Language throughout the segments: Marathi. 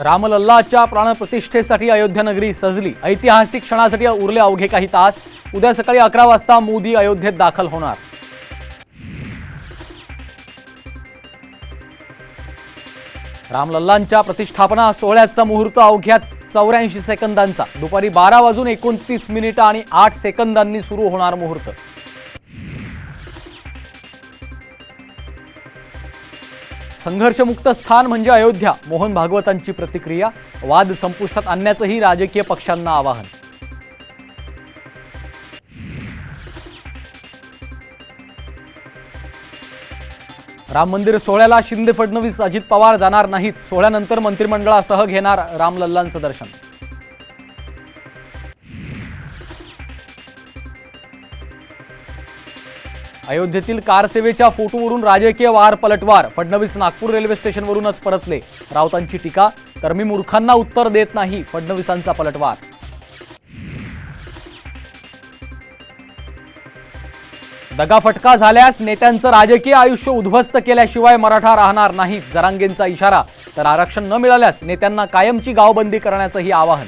रामलल्लाच्या प्राणप्रतिष्ठेसाठी अयोध्या नगरी सजली. ऐतिहासिक क्षणासाठी उरले अवघे काही तास. उद्या सकाळी अकरा वाजता मोदी अयोध्येत दाखल होणार. रामलल्लांच्या प्रतिष्ठापना सोहळ्याचा मुहूर्त अवघ्या चौऱ्याऐंशी सेकंदांचा. दुपारी बारा वाजून एकोणतीस मिनिटं आणि आठ सेकंदांनी सुरू होणार मुहूर्त. संघर्षमुक्त स्थान म्हणजे अयोध्या. मोहन भागवतांची प्रतिक्रिया वाद संपुष्टात आणण्याचंही राजकीय पक्षांना आवाहन. राम मंदिर सोहळ्याला शिंदे फडणवीस अजित पवार जाणार नाहीत. सोहळ्यानंतर मंत्रिमंडळासह घेणार रामलल्लांचं दर्शन. अयोध्येतील कारसेवेच्या फोटोवरून राजकीय वार पलटवार. फडणवीस नागपूर रेल्वे स्टेशनवरूनच परतले. राऊतांची टीका तर मी मूर्खांना उत्तर देत नाही फडणवीसांचा पलटवार. दगाफटका झाल्यास नेत्यांचं राजकीय आयुष्य उद्ध्वस्त केल्याशिवाय मराठा राहणार नाहीत. जरांगेंचा इशारा तर आरक्षण न मिळाल्यास नेत्यांना कायमची गावबंदी करण्याचंही आवाहन.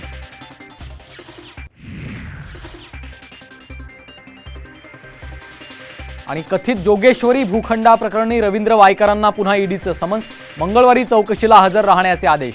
आणि कथित जोगेश्वरी भूखंडा प्रकरणी रवींद्र वायकरांना पुन्हा ईडीचं समन्स. मंगळवारी चौकशीला हजर राहण्याचे आदेश.